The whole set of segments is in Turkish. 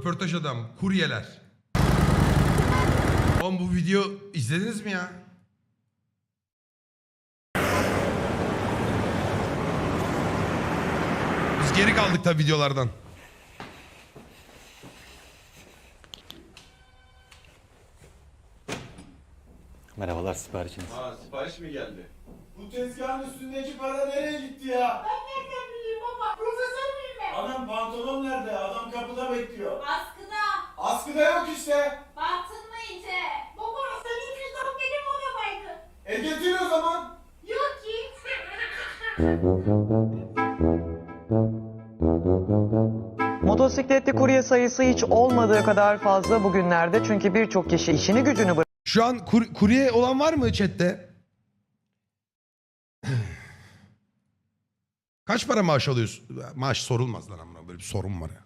Röportaj adam, kuryeler. Oğlum bu video izlediniz mi ya? Biz geri kaldık tabii videolardan. Merhabalar siparişiniz. Ha sipariş mi geldi? Bu tezgahın üstündeki para nereye gitti ya? Ben nereden bileyim baba? Profesör Adam pantolon nerede? Adam kapıda bekliyor. Askıda. Askıda yok işte. Baktın mı iyice? Baba senin cüzdan benim odadaydı. E getir o zaman. Yok ki. Motosikletli kurye sayısı hiç olmadığı kadar fazla bugünlerde çünkü birçok kişi işini gücünü Şu an kur- kurye olan var mı chatte? Kaç para maaş alıyorsun? Maaş sorulmaz lan amına böyle bir sorun var ya.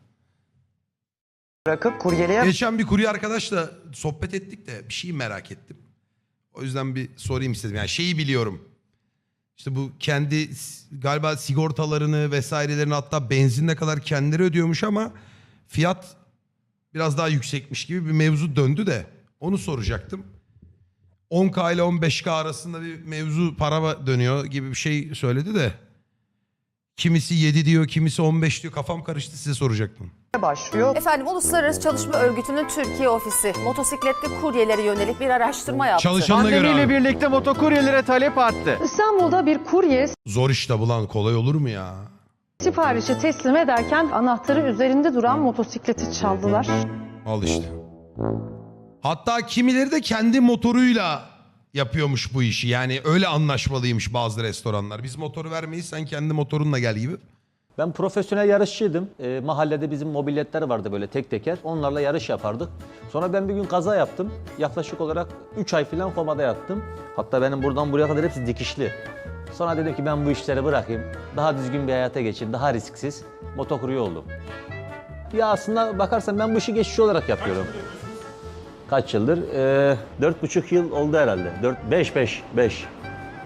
bırakıp kuryeliğe Geçen bir kurye arkadaşla sohbet ettik de bir şeyi merak ettim. O yüzden bir sorayım istedim. Yani şeyi biliyorum. İşte bu kendi s- galiba sigortalarını vesairelerini hatta benzinle kadar kendileri ödüyormuş ama fiyat biraz daha yüksekmiş gibi bir mevzu döndü de onu soracaktım. 10K ile 15K arasında bir mevzu para dönüyor gibi bir şey söyledi de. Kimisi 7 diyor, kimisi 15 diyor. Kafam karıştı size soracaktım. başlıyor. Efendim Uluslararası Çalışma Örgütü'nün Türkiye ofisi motosikletli kuryelere yönelik bir araştırma yaptı. Çalışanına göre Pandemiyle abi. birlikte motokuryelere talep arttı. İstanbul'da bir kurye Zor işte bulan kolay olur mu ya? siparişi teslim ederken anahtarı üzerinde duran motosikleti çaldılar. Al işte. Hatta kimileri de kendi motoruyla yapıyormuş bu işi. Yani öyle anlaşmalıymış bazı restoranlar. Biz motoru vermeyiz sen kendi motorunla gel gibi. Ben profesyonel yarışçıydım. Ee, mahallede bizim mobiletler vardı böyle tek teker. Onlarla yarış yapardık. Sonra ben bir gün kaza yaptım. Yaklaşık olarak 3 ay falan komada yattım. Hatta benim buradan buraya kadar hepsi dikişli. Sonra dedim ki ben bu işleri bırakayım. Daha düzgün bir hayata geçeyim. Daha risksiz. Motokurye oldum. Ya aslında bakarsan ben bu işi geçici olarak yapıyorum. Kaç yıldır? Ee, dört buçuk yıl oldu herhalde. Dört, beş, beş, beş.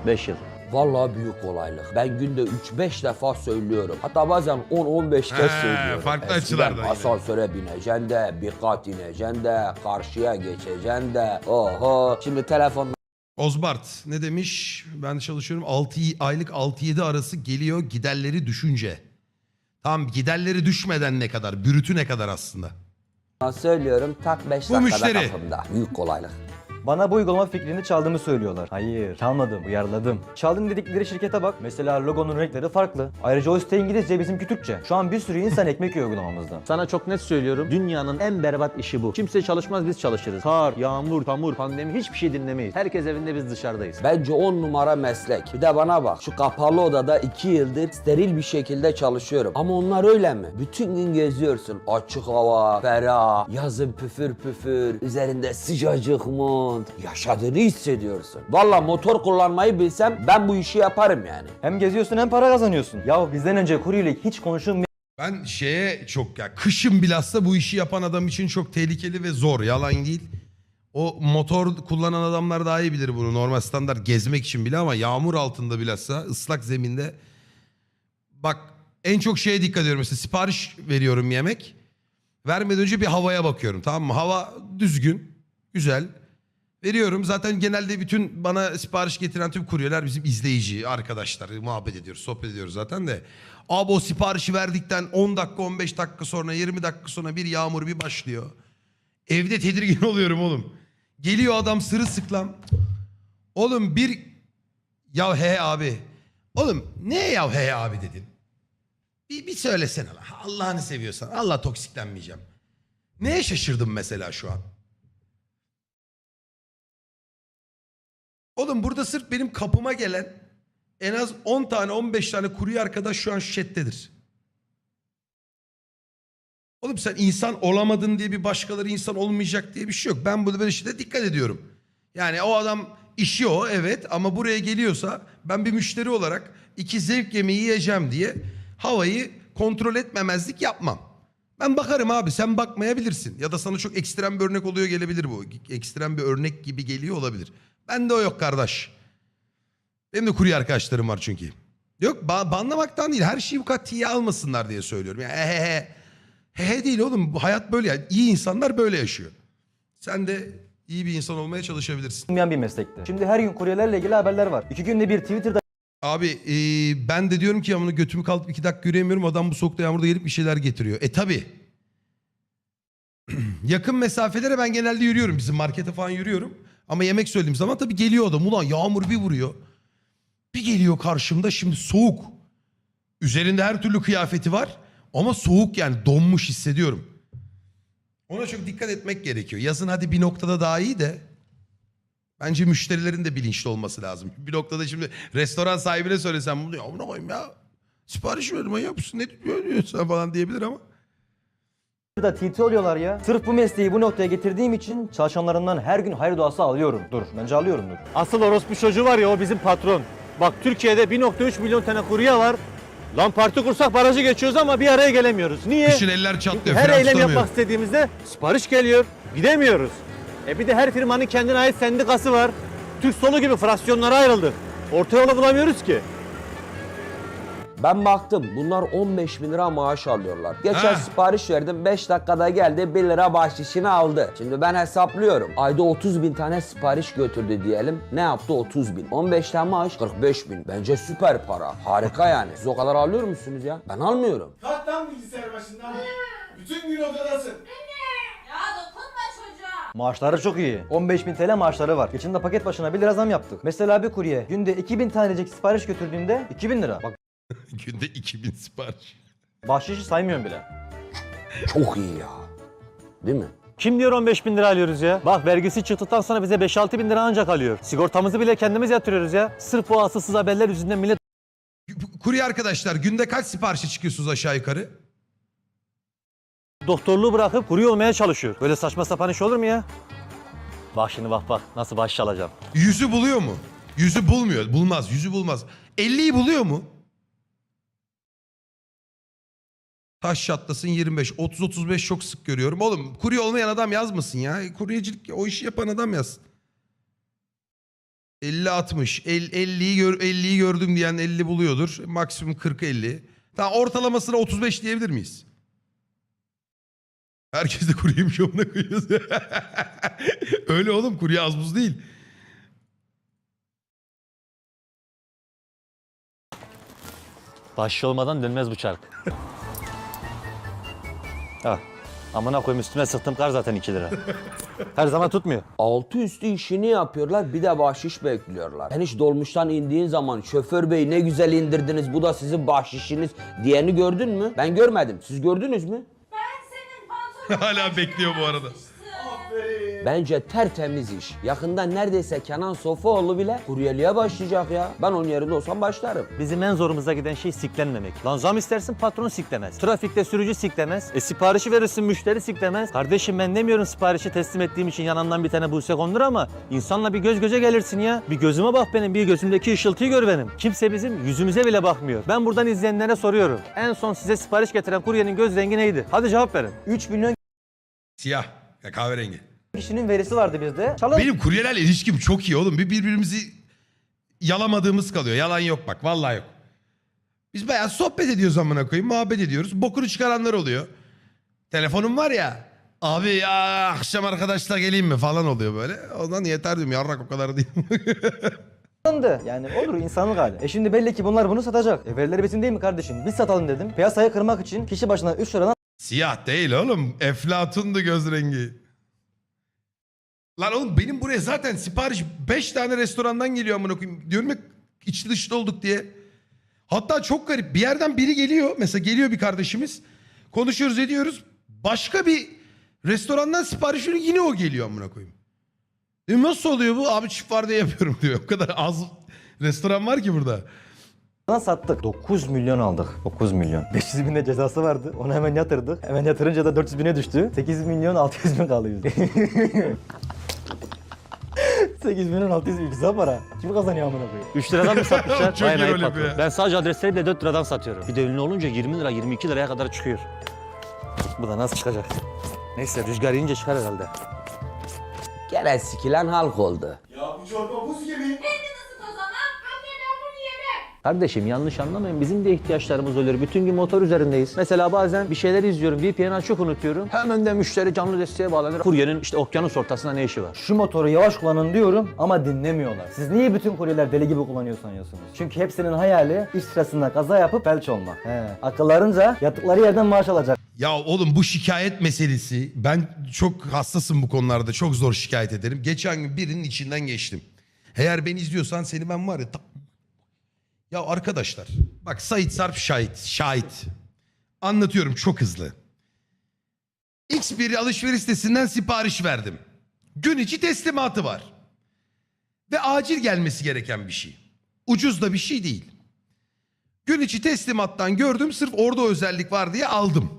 Beş yıl. Vallahi büyük kolaylık. Ben günde 3-5 defa söylüyorum. Hatta bazen 10-15 kez He, söylüyorum. farklı Eskiden açılardan yine. asansöre bineceksin de, bir kat ineceksin de, karşıya geçeceksin de. Oho. Şimdi telefon Ozbart ne demiş? Ben çalışıyorum 6 aylık 6-7 arası geliyor giderleri düşünce. Tamam giderleri düşmeden ne kadar? Bürütü ne kadar aslında? Söylüyorum tak 5 Bu dakikada müşteri. kapımda. Büyük kolaylık. Bana bu uygulama fikrini çaldığımı söylüyorlar. Hayır, çalmadım, uyarladım. Çaldım dedikleri şirkete bak. Mesela logonun renkleri farklı. Ayrıca o site İngilizce, bizimki Türkçe. Şu an bir sürü insan ekmek yiyor uygulamamızdan. Sana çok net söylüyorum. Dünyanın en berbat işi bu. Kimse çalışmaz biz çalışırız. Kar, yağmur, çamur, pandemi hiçbir şey dinlemeyiz. Herkes evinde biz dışarıdayız. Bence 10 numara meslek. Bir de bana bak. Şu kapalı odada 2 yıldır steril bir şekilde çalışıyorum. Ama onlar öyle mi? Bütün gün geziyorsun. Açık hava, ferah, yazın püfür püfür, üzerinde sıcacık mont. Yaşadığını hissediyorsun. Valla motor kullanmayı bilsem ben bu işi yaparım yani. Hem geziyorsun hem para kazanıyorsun. Ya bizden önce kuryelik hiç konuşulmayan Ben şeye çok ya kışın bilhassa bu işi yapan adam için çok tehlikeli ve zor yalan değil. O motor kullanan adamlar daha iyi bilir bunu normal standart gezmek için bile ama yağmur altında bilhassa ıslak zeminde. Bak en çok şeye dikkat ediyorum mesela sipariş veriyorum yemek. Vermeden önce bir havaya bakıyorum tamam mı? Hava düzgün, güzel. Veriyorum zaten genelde bütün bana sipariş getiren tüm kuryeler bizim izleyici arkadaşlar. Muhabbet ediyoruz, sohbet ediyoruz zaten de. Abi o siparişi verdikten 10 dakika 15 dakika sonra 20 dakika sonra bir yağmur bir başlıyor. Evde tedirgin oluyorum oğlum. Geliyor adam sırılsıklam. Oğlum bir ya he abi. Oğlum ne ya he abi dedin? Bir, bir söylesene. Allah'ını seviyorsan. Allah toksiklenmeyeceğim. Neye şaşırdım mesela şu an? Oğlum burada sırf benim kapıma gelen en az 10 tane 15 tane kurye arkadaş şu an şu chat'tedir. Oğlum sen insan olamadın diye bir başkaları insan olmayacak diye bir şey yok. Ben bunu böyle şeyde dikkat ediyorum. Yani o adam işi o evet ama buraya geliyorsa ben bir müşteri olarak iki zevk yemeği yiyeceğim diye havayı kontrol etmemezlik yapmam. Ben bakarım abi sen bakmayabilirsin. Ya da sana çok ekstrem bir örnek oluyor gelebilir bu. Ekstrem bir örnek gibi geliyor olabilir. Bende o yok kardeş. Benim de kurye arkadaşlarım var çünkü. Yok ba- banlamaktan değil her şeyi bu kadar tiye almasınlar diye söylüyorum. Yani he he he He değil oğlum. Hayat böyle yani. İyi insanlar böyle yaşıyor. Sen de iyi bir insan olmaya çalışabilirsin. bir meslekti. Şimdi her gün kuryelerle ilgili haberler var. İki günde bir Twitter'da Abi e, ben de diyorum ki ya bunu götümü kalkıp iki dakika yürüyemiyorum. Adam bu soğukta yağmurda gelip bir şeyler getiriyor. E tabi. Yakın mesafelere ben genelde yürüyorum. Bizim markete falan yürüyorum. Ama yemek söylediğim zaman tabii geliyor adam. Ulan yağmur bir vuruyor. Bir geliyor karşımda şimdi soğuk. Üzerinde her türlü kıyafeti var. Ama soğuk yani donmuş hissediyorum. Ona çok dikkat etmek gerekiyor. Yazın hadi bir noktada daha iyi de. Bence müşterilerin de bilinçli olması lazım. Bir noktada şimdi restoran sahibine söylesem bunu ya amına koyayım ya. Sipariş manyak mısın ne diyorsun falan diyebilir ama. Da TT oluyorlar ya. Sırf bu mesleği bu noktaya getirdiğim için çalışanlarımdan her gün hayır duası alıyorum. Dur bence alıyorumdur. Asıl orospu çocuğu var ya o bizim patron. Bak Türkiye'de 1.3 milyon tane kurye var. Lan parti kursak barajı geçiyoruz ama bir araya gelemiyoruz. Niye? Kışın eller çatlıyor. Her fren eylem tutamıyor. yapmak istediğimizde sipariş geliyor. Gidemiyoruz. E bir de her firmanın kendine ait sendikası var. Türk solu gibi fraksiyonlara ayrıldık. Orta yolu bulamıyoruz ki. Ben baktım bunlar 15 bin lira maaş alıyorlar. Geçen Ha. sipariş verdim 5 dakikada geldi 1 lira bahşişini aldı. Şimdi ben hesaplıyorum. Ayda 30 bin tane sipariş götürdü diyelim. Ne yaptı 30 bin? 15 tane maaş 45 bin. Bence süper para. Harika yani. Siz o kadar alıyor musunuz ya? Ben almıyorum. Kalk lan bilgisayar başından. Bütün gün odadasın. Ya dokunma çocuğa. Maaşları çok iyi. 15.000 TL maaşları var. Geçen de paket başına 1 lira zam yaptık. Mesela bir kurye günde 2000 tanecik sipariş götürdüğünde 2000 lira. Bak Günde 2000 sipariş. bahşişi saymıyorum bile. Çok iyi ya. Değil mi? Kim diyor 15 bin lira alıyoruz ya? Bak vergisi çıktıktan sonra bize 5-6 bin lira ancak alıyor. Sigortamızı bile kendimiz yatırıyoruz ya. Sırf bu asılsız haberler yüzünden millet Kurye arkadaşlar günde kaç siparişe çıkıyorsunuz aşağı yukarı? doktorluğu bırakıp kurye olmaya çalışıyor. Böyle saçma sapan iş olur mu ya? Bak şimdi bak bak nasıl bahşiş alacağım. Yüzü buluyor mu? Yüzü bulmuyor. Bulmaz. Yüzü bulmaz. 50'yi buluyor mu? Taş çatlasın 25. 30-35 çok sık görüyorum. Oğlum kurye olmayan adam yazmasın ya. Kuryecilik o işi yapan adam yazsın. 50-60. El- 50'yi gör, 50'yi gördüm diyen 50 buluyordur. Maksimum 40-50. Tamam ortalamasına 35 diyebilir miyiz? Herkes de kuryeymiş onunla koyuyoruz. Öyle oğlum kurye az buz değil. Olmadan dönmez bu çark. ha. Amına koyayım üstüme sıktım kar zaten 2 lira. Her zaman tutmuyor. Altı üstü işini yapıyorlar bir de bahşiş bekliyorlar. Sen hiç dolmuştan indiğin zaman şoför bey ne güzel indirdiniz bu da sizin bahşişiniz diyeni gördün mü? Ben görmedim. Siz gördünüz mü? Ben senin pantolonunu Hala bekliyor bu arada. Bence tertemiz iş. Yakında neredeyse Kenan Sofuoğlu bile kuryeliğe başlayacak ya. Ben onun yerinde olsam başlarım. Bizim en zorumuza giden şey siklenmemek. Lan zam istersin patron siklemez. Trafikte sürücü siklemez. E siparişi verirsin müşteri siklemez. Kardeşim ben demiyorum siparişi teslim ettiğim için yanından bir tane buse kondur ama insanla bir göz göze gelirsin ya. Bir gözüme bak benim, bir gözümdeki ışıltıyı gör benim. Kimse bizim yüzümüze bile bakmıyor. Ben buradan izleyenlere soruyorum. En son size sipariş getiren kuryenin göz rengi neydi? Hadi cevap verin. 3 milyon Siyah. Ya kahverengi. Kişinin verisi vardı bizde. Çalın Benim kuryelerle ilişkim çok iyi oğlum. Bir birbirimizi yalamadığımız kalıyor. Yalan yok bak. Vallahi yok. Biz bayağı sohbet ediyoruz amına koyayım. Muhabbet ediyoruz. Bokunu çıkaranlar oluyor. Telefonum var ya. Abi ya akşam arkadaşlar geleyim mi falan oluyor böyle. Ondan yeter diyorum. Yarrak o kadar değil. Alındı. Yani olur insanlık hali. E şimdi belli ki bunlar bunu satacak. E verileri bizim değil mi kardeşim? Biz satalım dedim. Piyasayı kırmak için kişi başına 3 liradan Siyah değil oğlum. Eflatundu göz rengi. Lan oğlum benim buraya zaten sipariş 5 tane restorandan geliyor amına koyayım. Diyorum ya içli dışlı olduk diye. Hatta çok garip bir yerden biri geliyor. Mesela geliyor bir kardeşimiz. Konuşuyoruz ediyoruz. Başka bir restorandan sipariş veriyor yine o geliyor amına koyayım. Dedim nasıl oluyor bu? Abi çift var diye yapıyorum diyor. O kadar az restoran var ki burada. sattık. 9 milyon aldık. 9 milyon. 500 bin de cezası vardı. Onu hemen yatırdık. Hemen yatırınca da 400 bine düştü. 8 milyon 600 bin kaldı bizde. 8 milyon 600 bin güzel para. Kim kazanıyor amına koyayım? 3 liradan mı satmışlar? Çok Vay iyi patron. Ben sadece adresleri bile 4 liradan satıyorum. Bir de ünlü olunca 20 lira 22 liraya kadar çıkıyor. Bu da nasıl çıkacak? Neyse rüzgar yiyince çıkar herhalde. Gene sikilen halk oldu. Ya bu çorba buz gibi. Kendini ısıt o zaman. Anne ben bunu yemem. Kardeşim yanlış anlamayın bizim de ihtiyaçlarımız oluyor. Bütün gün motor üzerindeyiz. Mesela bazen bir şeyler izliyorum. VPN'i açık unutuyorum. Hemen de müşteri canlı desteğe bağlanır. Kuryenin işte okyanus ortasında ne işi var? Şu motoru yavaş kullanın diyorum ama dinlemiyorlar. Siz niye bütün kuryeler deli gibi kullanıyor sanıyorsunuz? Çünkü hepsinin hayali iş sırasında kaza yapıp felç olmak. He. Akıllarınca yattıkları yerden maaş alacak. Ya oğlum bu şikayet meselesi ben çok hassasım bu konularda çok zor şikayet ederim. Geçen gün birinin içinden geçtim. Eğer beni izliyorsan seni ben var ya Ya arkadaşlar bak Sait Sarp şahit şahit. Anlatıyorum çok hızlı. X bir alışveriş sitesinden sipariş verdim. Gün içi teslimatı var. Ve acil gelmesi gereken bir şey. Ucuz da bir şey değil. Gün içi teslimattan gördüm sırf orada özellik var diye aldım.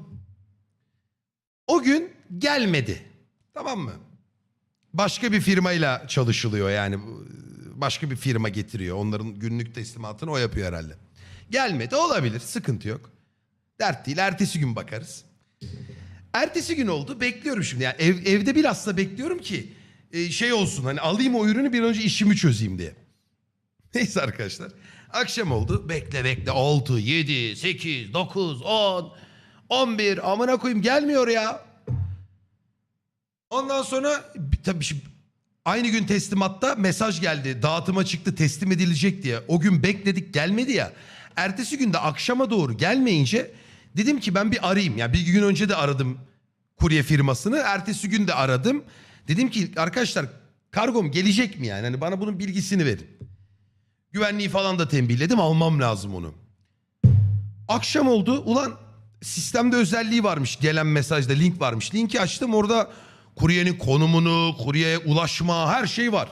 O gün gelmedi. Tamam mı? Başka bir firmayla çalışılıyor yani. Başka bir firma getiriyor. Onların günlük teslimatını o yapıyor herhalde. Gelmedi olabilir sıkıntı yok. Dert değil ertesi gün bakarız. Ertesi gün oldu bekliyorum şimdi. Yani ev, evde bilhassa bekliyorum ki e, şey olsun hani alayım o ürünü bir önce işimi çözeyim diye. Neyse arkadaşlar. Akşam oldu. Bekle bekle. 6, 7, 8, 9, 10, 11. Amına koyayım gelmiyor ya. Ondan sonra bir- tabii şimdi aynı gün teslimatta mesaj geldi. Dağıtıma çıktı teslim edilecek diye. O gün bekledik gelmedi ya. Ertesi günde akşama doğru gelmeyince dedim ki ben bir arayayım. Ya bir gün önce de aradım kurye firmasını. Ertesi gün de aradım. Dedim ki arkadaşlar kargom gelecek mi yani? Hani bana bunun bilgisini verin. Güvenliği falan da tembihledim almam lazım onu. Akşam oldu ulan sistemde özelliği varmış gelen mesajda link varmış. Linki açtım orada kuryenin konumunu, kuryeye ulaşma her şey var.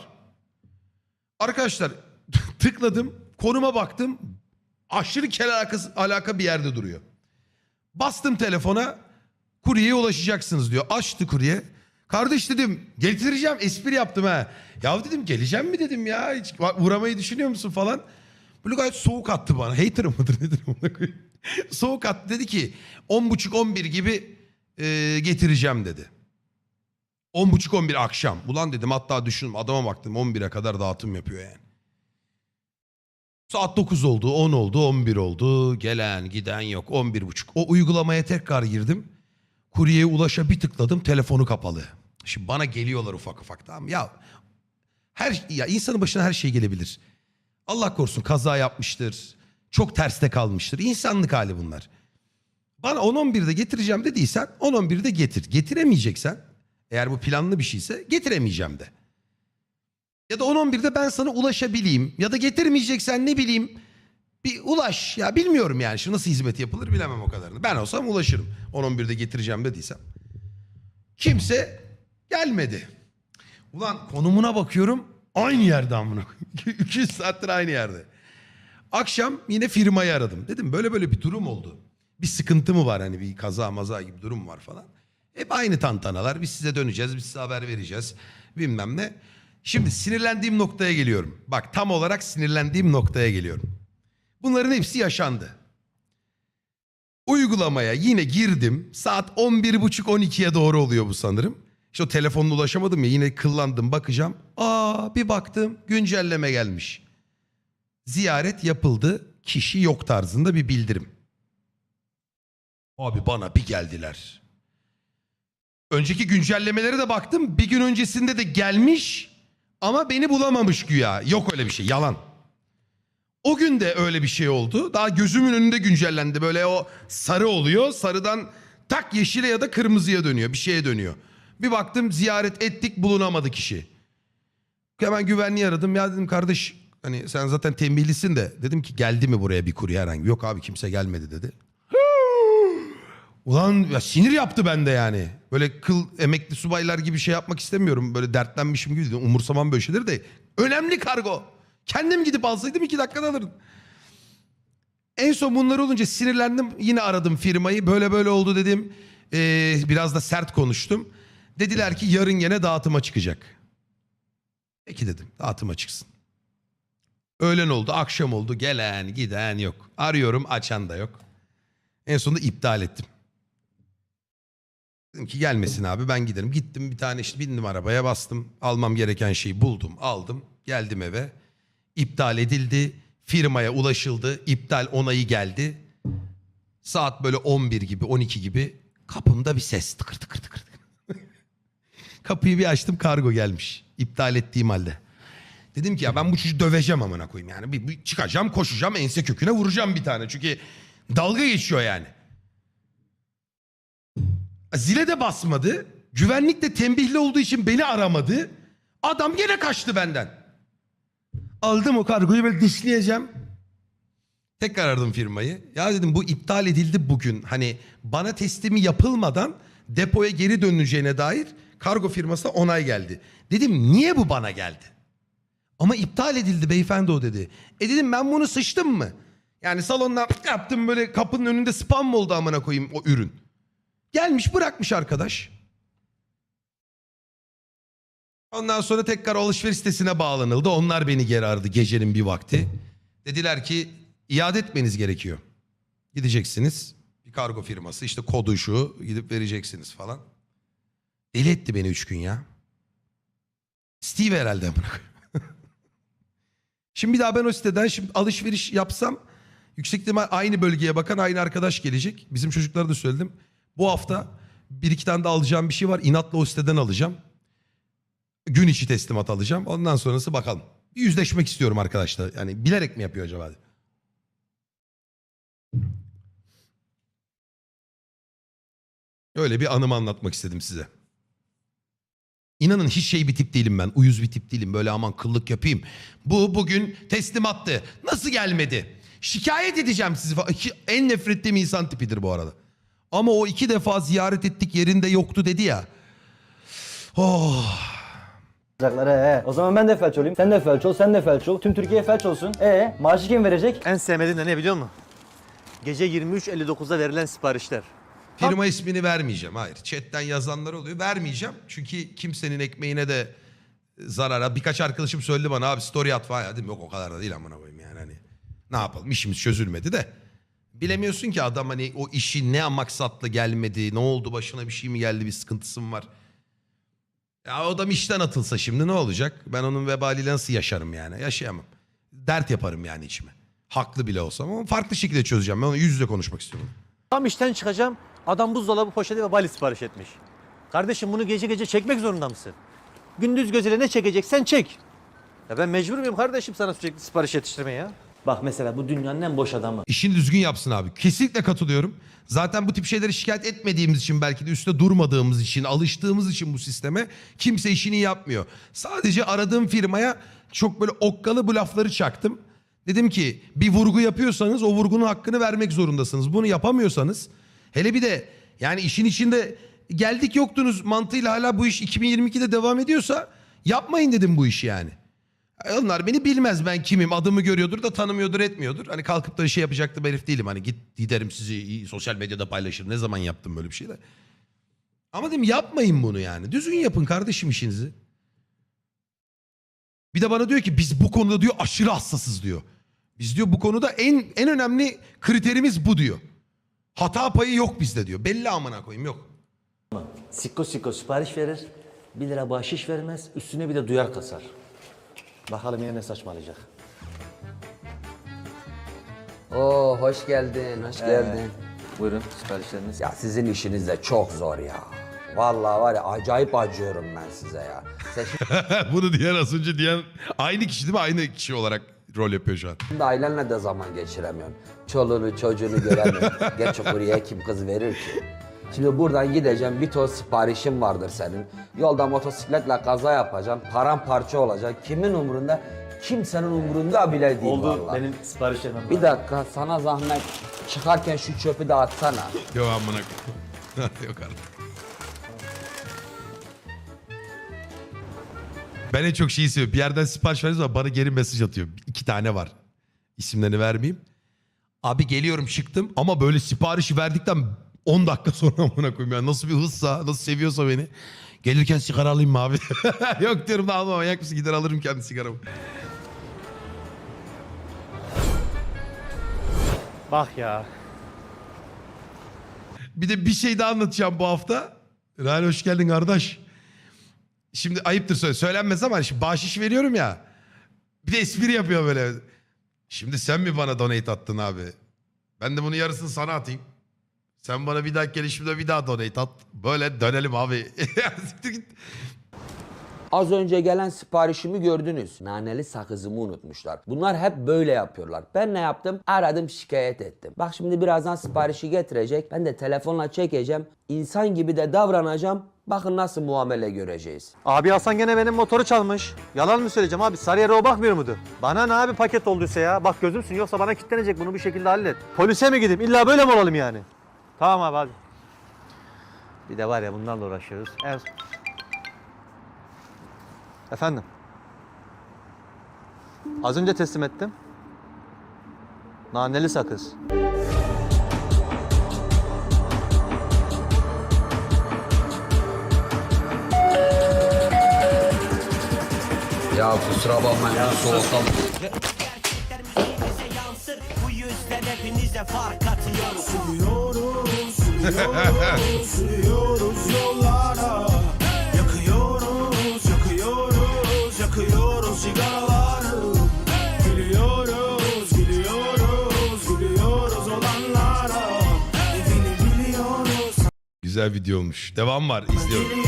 Arkadaşlar tıkladım konuma baktım aşırı kel alakası, alaka bir yerde duruyor. Bastım telefona kuryeye ulaşacaksınız diyor. Açtı kurye. Kardeş dedim getireceğim espri yaptım ha. Ya dedim geleceğim mi dedim ya hiç uğramayı düşünüyor musun falan. Böyle gayet soğuk attı bana. Hater mıdır nedir ona soğuk attı dedi ki 10.30-11 gibi e, getireceğim dedi. 10.30-11 akşam. Ulan dedim hatta düşündüm adama baktım 11'e kadar dağıtım yapıyor yani. Saat 9 oldu, 10 oldu, 11 oldu. Gelen giden yok. 11.30. O uygulamaya tekrar girdim. Kuryeye ulaşa bir tıkladım. Telefonu kapalı. Şimdi bana geliyorlar ufak ufak tamam? Ya her ya insanın başına her şey gelebilir. Allah korusun kaza yapmıştır. Çok terste kalmıştır. İnsanlık hali bunlar. Bana 10-11'de getireceğim dediysen 10-11'de getir. Getiremeyeceksen eğer bu planlı bir şeyse getiremeyeceğim de. Ya da 10-11'de ben sana ulaşabileyim. Ya da getirmeyeceksen ne bileyim bir ulaş. Ya bilmiyorum yani şu nasıl hizmet yapılır bilemem o kadarını. Ben olsam ulaşırım. 10-11'de getireceğim dediysem. Kimse gelmedi. Ulan konumuna bakıyorum aynı yerde amına koyayım. 200 saattir aynı yerde. Akşam yine firmayı aradım. Dedim böyle böyle bir durum oldu. Bir sıkıntı mı var hani bir kaza maza gibi durum var falan. Hep aynı tantanalar. Biz size döneceğiz, biz size haber vereceğiz. Bilmem ne. Şimdi sinirlendiğim noktaya geliyorum. Bak tam olarak sinirlendiğim noktaya geliyorum. Bunların hepsi yaşandı. Uygulamaya yine girdim. Saat 11.30-12'ye doğru oluyor bu sanırım. İşte o telefonla ulaşamadım ya yine kıllandım bakacağım. Aa bir baktım güncelleme gelmiş. Ziyaret yapıldı kişi yok tarzında bir bildirim. Abi bana bir geldiler. Önceki güncellemelere de baktım. Bir gün öncesinde de gelmiş ama beni bulamamış güya. Yok öyle bir şey yalan. O gün de öyle bir şey oldu. Daha gözümün önünde güncellendi. Böyle o sarı oluyor. Sarıdan tak yeşile ya da kırmızıya dönüyor. Bir şeye dönüyor. Bir baktım ziyaret ettik bulunamadı kişi. Hemen güvenliği aradım. Ya dedim kardeş hani sen zaten tembihlisin de. Dedim ki geldi mi buraya bir kurye herhangi. Yok abi kimse gelmedi dedi. Ulan ya sinir yaptı bende yani. Böyle kıl emekli subaylar gibi şey yapmak istemiyorum. Böyle dertlenmişim gibi. Umursamam böyle şeyleri de. Önemli kargo. Kendim gidip alsaydım iki dakikada alırdım. En son bunlar olunca sinirlendim. Yine aradım firmayı. Böyle böyle oldu dedim. Ee, biraz da sert konuştum. Dediler ki yarın gene dağıtıma çıkacak. Peki dedim dağıtıma çıksın. Öğlen oldu, akşam oldu. Gelen, giden yok. Arıyorum, açan da yok. En sonunda iptal ettim. Dedim ki gelmesin abi ben giderim. Gittim bir tane işte bindim arabaya bastım. Almam gereken şeyi buldum aldım. Geldim eve. İptal edildi. Firmaya ulaşıldı. iptal onayı geldi. Saat böyle 11 gibi 12 gibi kapımda bir ses tıkır tıkır tıkır. Kapıyı bir açtım kargo gelmiş. İptal ettiğim halde. Dedim ki ya ben bu çocuğu döveceğim amına koyayım yani. Bir, bir çıkacağım koşacağım ense köküne vuracağım bir tane. Çünkü dalga geçiyor yani. Zile de basmadı. Güvenlik de tembihli olduğu için beni aramadı. Adam gene kaçtı benden. Aldım o kargoyu böyle dişleyeceğim. Tekrar aradım firmayı. Ya dedim bu iptal edildi bugün. Hani bana teslimi yapılmadan depoya geri dönüleceğine dair kargo firmasına onay geldi. Dedim niye bu bana geldi? Ama iptal edildi beyefendi o dedi. E dedim ben bunu sıçtım mı? Yani salondan yaptım böyle kapının önünde spam mı oldu amına koyayım o ürün. Gelmiş bırakmış arkadaş. Ondan sonra tekrar alışveriş sitesine bağlanıldı. Onlar beni geri aradı gecenin bir vakti. Dediler ki iade etmeniz gerekiyor. Gideceksiniz. Bir kargo firması işte kodu şu gidip vereceksiniz falan. Deli etti beni üç gün ya. Steve herhalde koyayım. Şimdi bir daha ben o siteden şimdi alışveriş yapsam yüksek ihtimal aynı bölgeye bakan aynı arkadaş gelecek. Bizim çocuklara da söyledim. Bu hafta bir iki tane de alacağım bir şey var. İnatla o siteden alacağım. Gün içi teslimat alacağım. Ondan sonrası bakalım. Bir yüzleşmek istiyorum arkadaşlar. Yani bilerek mi yapıyor acaba? Öyle bir anımı anlatmak istedim size. İnanın hiç şey bir tip değilim ben. Uyuz bir tip değilim. Böyle aman kıllık yapayım. Bu bugün teslimattı. Nasıl gelmedi? Şikayet edeceğim sizi. En nefret ettiğim insan tipidir bu arada. Ama o iki defa ziyaret ettik yerinde yoktu dedi ya. Oh. He. he. O zaman ben de felç olayım. Sen de felç ol, sen de felç ol. Tüm Türkiye felç olsun. E maaşı kim verecek? En sevmediğim de ne biliyor musun? Gece 23.59'da verilen siparişler. Firma ismini vermeyeceğim. Hayır. Chatten yazanlar oluyor. Vermeyeceğim. Çünkü kimsenin ekmeğine de zarara. Birkaç arkadaşım söyledi bana abi story at falan. Ya dedim yok o kadar da değil amına koyayım yani. Hani ne yapalım işimiz çözülmedi de. Bilemiyorsun ki adam hani o işi ne maksatla gelmedi. Ne oldu başına bir şey mi geldi bir sıkıntısı mı var. Ya adam işten atılsa şimdi ne olacak? Ben onun vebaliyle nasıl yaşarım yani? Yaşayamam. Dert yaparım yani içime. Haklı bile olsam ama farklı şekilde çözeceğim. Ben onu yüz yüze konuşmak istiyorum. Tam işten çıkacağım. Adam buzdolabı poşeti ve valiz sipariş etmiş. Kardeşim bunu gece gece çekmek zorunda mısın? Gündüz gözüyle ne çekeceksen çek. Ya ben mecbur muyum kardeşim sana sürekli sipariş yetiştirmeye ya? Bak mesela bu dünyanın en boş adamı. İşini düzgün yapsın abi. Kesinlikle katılıyorum. Zaten bu tip şeyleri şikayet etmediğimiz için belki de üstte durmadığımız için, alıştığımız için bu sisteme kimse işini yapmıyor. Sadece aradığım firmaya çok böyle okkalı bu lafları çaktım. Dedim ki bir vurgu yapıyorsanız o vurgunun hakkını vermek zorundasınız. Bunu yapamıyorsanız hele bir de yani işin içinde geldik yoktunuz mantığıyla hala bu iş 2022'de devam ediyorsa yapmayın dedim bu işi yani. Onlar beni bilmez ben kimim adımı görüyordur da tanımıyordur etmiyordur. Hani kalkıp da şey yapacaktı herif değilim. Hani git giderim sizi sosyal medyada paylaşırım. Ne zaman yaptım böyle bir şey de. Ama dedim yapmayın bunu yani. Düzgün yapın kardeşim işinizi. Bir de bana diyor ki biz bu konuda diyor aşırı hassasız diyor. Biz diyor bu konuda en en önemli kriterimiz bu diyor. Hata payı yok bizde diyor. Belli amına koyayım yok. Sikko sikko sipariş verir. 1 lira bahşiş vermez. Üstüne bir de duyar kasar. Bakalım yine ne saçmalayacak. Oo hoş geldin, hoş geldin. Buyurun siparişleriniz. Ya sizin işiniz de çok zor ya. Vallahi var ya acayip acıyorum ben size ya. Sen Bunu diyen az önce diyen aynı kişi değil mi? Aynı kişi olarak rol yapıyor şu an. şimdi ailenle de zaman geçiremiyorsun. Çoluğunu çocuğunu göremiyorsun. Geç buraya kim kız verir ki? Şimdi buradan gideceğim bir ton siparişim vardır senin. Yolda motosikletle kaza yapacaksın. Paramparça olacaksın. Kimin umurunda? Kimsenin umurunda bile değil Oldu vallahi. benim siparişlerim. Bir dakika sana zahmet çıkarken şu çöpü de atsana. Yok amına koyayım. Yok artık. Ben en çok şeyi seviyorum. Bir yerden sipariş verdiğim zaman bana geri mesaj atıyor. İki tane var. İsimlerini vermeyeyim. Abi geliyorum çıktım ama böyle siparişi verdikten 10 dakika sonra amına koyayım. Yani nasıl bir hızsa, nasıl seviyorsa beni. Gelirken sigara alayım mı abi? Yok diyorum da alma manyak mısın? Gider alırım kendi sigaramı. Bak ya. Bir de bir şey daha anlatacağım bu hafta. Rani hoş geldin kardeş. Şimdi ayıptır söyle. Söylenmez ama şimdi bahşiş veriyorum ya. Bir de espri yapıyor böyle. Şimdi sen mi bana donate attın abi? Ben de bunun yarısını sana atayım. Sen bana bir dahaki gelişimde bir daha donate at. Böyle dönelim abi. Siktir git. Az önce gelen siparişimi gördünüz. Naneli sakızımı unutmuşlar. Bunlar hep böyle yapıyorlar. Ben ne yaptım? Aradım şikayet ettim. Bak şimdi birazdan siparişi getirecek. Ben de telefonla çekeceğim. İnsan gibi de davranacağım. Bakın nasıl muamele göreceğiz. Abi Hasan gene benim motoru çalmış. Yalan mı söyleyeceğim abi? Sarıyer'e o bakmıyor muydu? Bana ne abi paket olduysa ya? Bak gözümsün yoksa bana kilitlenecek bunu bir şekilde hallet. Polise mi gideyim? İlla böyle mi olalım yani? Tamam abi hadi. Bir de var ya bunlarla uğraşıyoruz. Evet. Efendim? Az önce teslim ettim. Naneli sakız. Ya kusura bakma ya soğukta Sürüyoruz yollara Yakıyoruz, yakıyoruz, yakıyoruz sigaraları Gülüyoruz, gülüyoruz, gülüyoruz olanlara Evini biliyoruz, Güzel video olmuş. Devam var. izliyorum.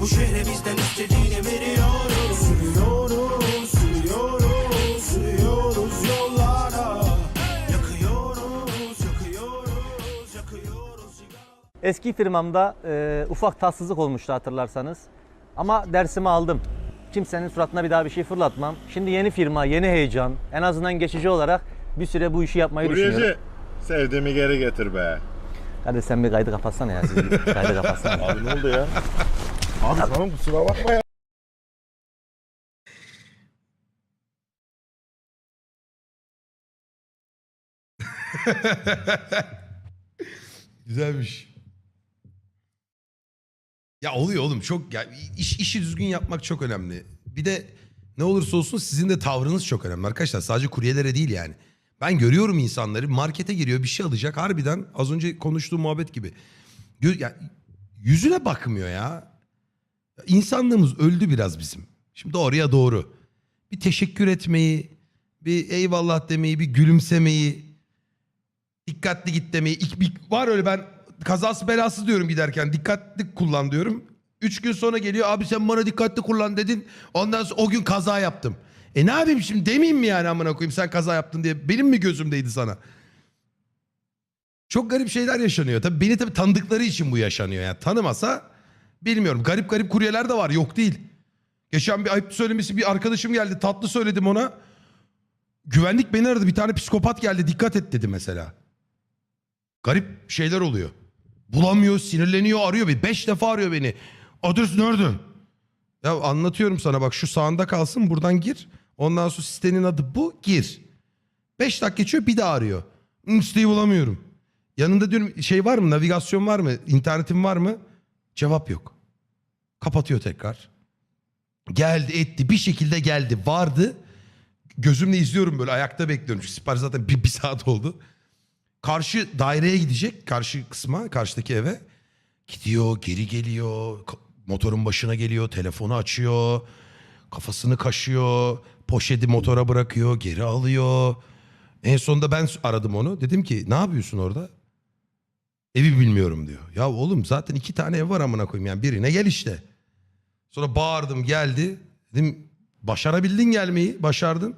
Bu şehre bizden istediğini veriyoruz Eski firmamda e, ufak tatsızlık olmuştu hatırlarsanız. Ama dersimi aldım. Kimsenin suratına bir daha bir şey fırlatmam. Şimdi yeni firma, yeni heyecan. En azından geçici olarak bir süre bu işi yapmayı düşünüyorum. Sevdiğimi geri getir be. Hadi sen bir kaydı kapatsana ya. Siz bir kaydı kapatsana. Abi ne oldu ya? Abi tamam kusura bakma ya. Güzelmiş. Ya oluyor oğlum çok ya iş, işi düzgün yapmak çok önemli. Bir de ne olursa olsun sizin de tavrınız çok önemli arkadaşlar. Sadece kuryelere değil yani. Ben görüyorum insanları markete giriyor bir şey alacak harbiden az önce konuştuğum muhabbet gibi. Ya, yüzüne bakmıyor ya. İnsanlığımız öldü biraz bizim. Şimdi doğruya doğru. Bir teşekkür etmeyi, bir eyvallah demeyi, bir gülümsemeyi, dikkatli git demeyi. İlk, bir- var öyle ben kazası belası diyorum giderken dikkatli kullan diyorum. Üç gün sonra geliyor abi sen bana dikkatli kullan dedin. Ondan sonra o gün kaza yaptım. E ne yapayım şimdi demeyeyim mi yani amına koyayım sen kaza yaptın diye. Benim mi gözümdeydi sana? Çok garip şeyler yaşanıyor. Tabii beni tabii tanıdıkları için bu yaşanıyor. Yani tanımasa bilmiyorum. Garip garip kuryeler de var yok değil. Geçen bir ayıp söylemesi bir arkadaşım geldi tatlı söyledim ona. Güvenlik beni aradı bir tane psikopat geldi dikkat et dedi mesela. Garip şeyler oluyor. Bulamıyor, sinirleniyor, arıyor. Bir beş defa arıyor beni. Adres nerede? Ya anlatıyorum sana bak şu sağında kalsın buradan gir. Ondan sonra sitenin adı bu gir. Beş dakika geçiyor bir daha arıyor. "Hı, Siteyi bulamıyorum. Yanında diyorum şey var mı navigasyon var mı internetin var mı? Cevap yok. Kapatıyor tekrar. Geldi etti bir şekilde geldi vardı. Gözümle izliyorum böyle ayakta bekliyorum. Çünkü sipariş zaten bir, bir saat oldu. Karşı daireye gidecek. Karşı kısma, karşıdaki eve. Gidiyor, geri geliyor. Motorun başına geliyor, telefonu açıyor. Kafasını kaşıyor. Poşeti motora bırakıyor, geri alıyor. En sonunda ben aradım onu. Dedim ki ne yapıyorsun orada? Evi bilmiyorum diyor. Ya oğlum zaten iki tane ev var amına koyayım yani birine gel işte. Sonra bağırdım geldi. Dedim başarabildin gelmeyi başardın.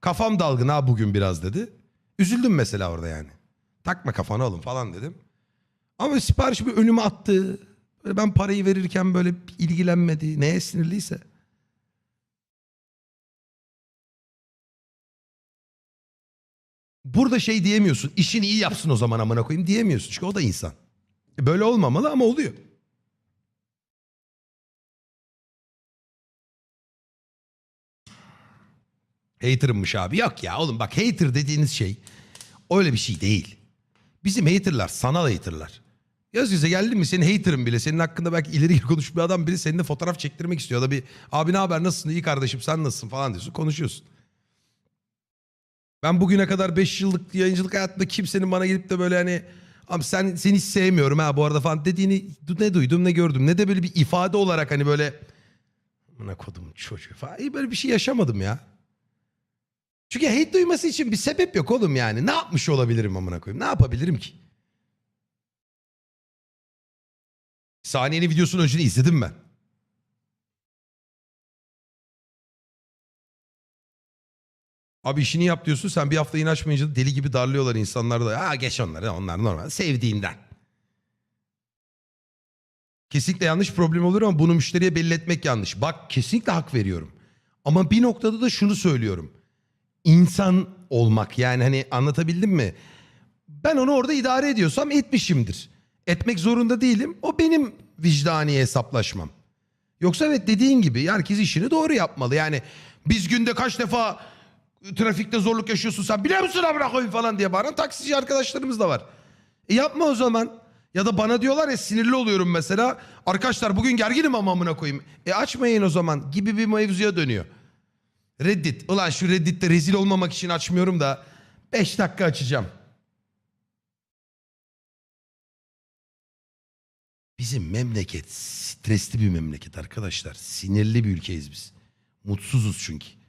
Kafam dalgın ha bugün biraz dedi. Üzüldüm mesela orada yani. Takma kafana oğlum falan dedim. Ama sipariş bir önüme attı. Böyle ben parayı verirken böyle ilgilenmedi. Neye sinirliyse. Burada şey diyemiyorsun. İşini iyi yapsın o zaman amına koyayım diyemiyorsun. Çünkü o da insan. E Böyle olmamalı ama oluyor. Hater'ımmış abi. Yok ya oğlum bak hater dediğiniz şey öyle bir şey değil. Bizim haterlar sanal haterlar. Göz yüze geldin mi senin haterın bile senin hakkında belki ileri konuşmuş bir adam biri seninle fotoğraf çektirmek istiyor. Ya da bir abi ne haber nasılsın iyi kardeşim sen nasılsın falan diyorsun konuşuyorsun. Ben bugüne kadar 5 yıllık yayıncılık hayatımda kimsenin bana gelip de böyle hani abi sen seni hiç sevmiyorum ha bu arada falan dediğini ne duydum ne gördüm ne de böyle bir ifade olarak hani böyle amına kodum çocuğu falan böyle bir şey yaşamadım ya. Çünkü hate duyması için bir sebep yok oğlum yani. Ne yapmış olabilirim amına koyayım? Ne yapabilirim ki? Saniyenin videosunun öncünü izledim ben. Abi işini yap diyorsun sen bir hafta yayın açmayınca deli gibi darlıyorlar insanlar da. Ha geç onları onlar normal sevdiğinden. Kesinlikle yanlış problem olur ama bunu müşteriye belli etmek yanlış. Bak kesinlikle hak veriyorum. Ama bir noktada da şunu söylüyorum. İnsan olmak yani hani anlatabildim mi? Ben onu orada idare ediyorsam etmişimdir. Etmek zorunda değilim. O benim vicdani hesaplaşmam. Yoksa evet dediğin gibi herkes işini doğru yapmalı. Yani biz günde kaç defa trafikte zorluk yaşıyorsun sen biliyor musun amına koyayım falan diye bağıran taksici arkadaşlarımız da var. E yapma o zaman. Ya da bana diyorlar ya sinirli oluyorum mesela. Arkadaşlar bugün gerginim ama amına koyayım. E açmayın o zaman gibi bir mevzuya dönüyor. Reddit. Ulan şu Reddit'te rezil olmamak için açmıyorum da 5 dakika açacağım. Bizim memleket stresli bir memleket arkadaşlar. Sinirli bir ülkeyiz biz. Mutsuzuz çünkü.